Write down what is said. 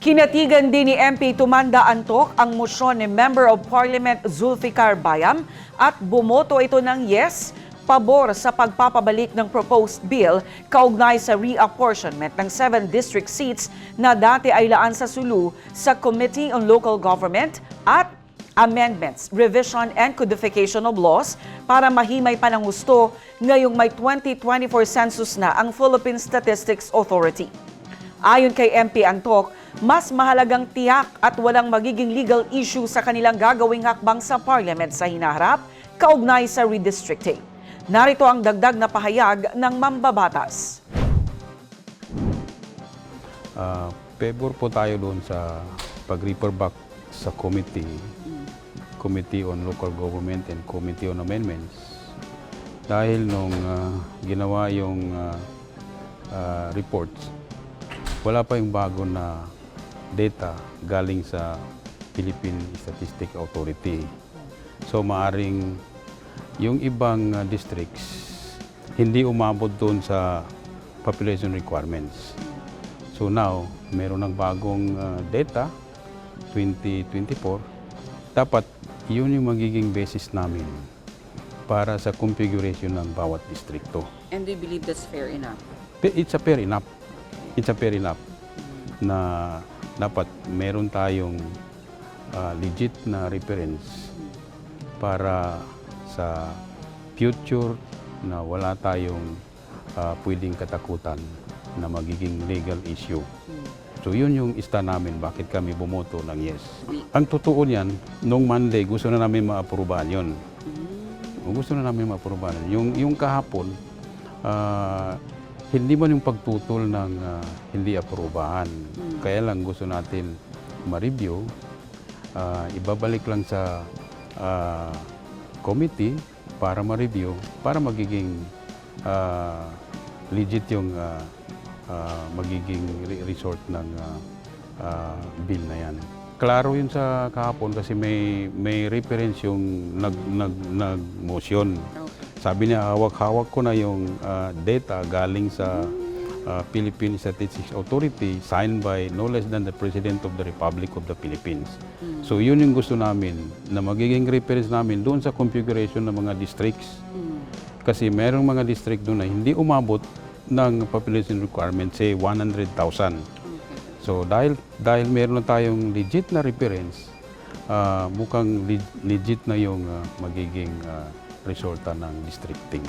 Kinatigan din ni MP Tumanda Antok ang motion ni Member of Parliament Zulfikar Bayam at bumoto ito ng yes, pabor sa pagpapabalik ng proposed bill kaugnay sa reapportionment ng seven district seats na dati ay laan sa Sulu sa Committee on Local Government at amendments, revision and codification of laws para mahimay pa ng gusto ngayong may 2024 census na ang Philippine Statistics Authority. Ayon kay MP Antok, mas mahalagang tiyak at walang magiging legal issue sa kanilang gagawing hakbang sa parliament sa hinaharap kaugnay sa redistricting. Narito ang dagdag na pahayag ng mambabatas. Ah, favor po tayo doon sa pag-refer back sa committee, Committee on Local Government and Committee on Amendments. Dahil nung ah, ginawa yung ah, ah, reports, wala pa yung bago na data galing sa Philippine Statistic Authority. So maaring yung ibang ah, districts hindi umabot doon sa population requirements. So now, meron ng bagong uh, data, 2024. Dapat yun yung magiging basis namin para sa configuration ng bawat distrito. And we believe that's fair enough. It's a fair enough. It's a fair enough na dapat meron tayong uh, legit na reference para sa future na wala tayong uh, pwedeng katakutan na magiging legal issue. So yun yung ista namin, bakit kami bumoto ng yes. Ang totoo niyan, nung Monday, gusto na namin maaprubahan yun. Gusto na namin maaprubahan. Yung, yung kahapon, ah, hindi man yung pagtutol ng ah, hindi aprubahan. Kaya lang gusto natin ma-review, ah, ibabalik lang sa ah, committee para ma-review, para magiging ah, legit yung ah, ah, magiging re- resort ng ah, ah, bill na yan. Klaro yun sa kahapon kasi may may reference yung nag nag nag-motion. Sabi niya hawak-hawak ko na yung ah, data galing sa ah, Philippine Statistics Authority signed by no less than the President of the Republic of the Philippines. So yun yung gusto namin na magiging reference namin doon sa configuration ng mga districts. Kasi merong mga district doon na hindi umabot ng population requirement, say 100,000. So dahil dahil meron na tayong legit na reference, ah, mukhang le- legit na yung ah, magiging ah, resulta ng districting.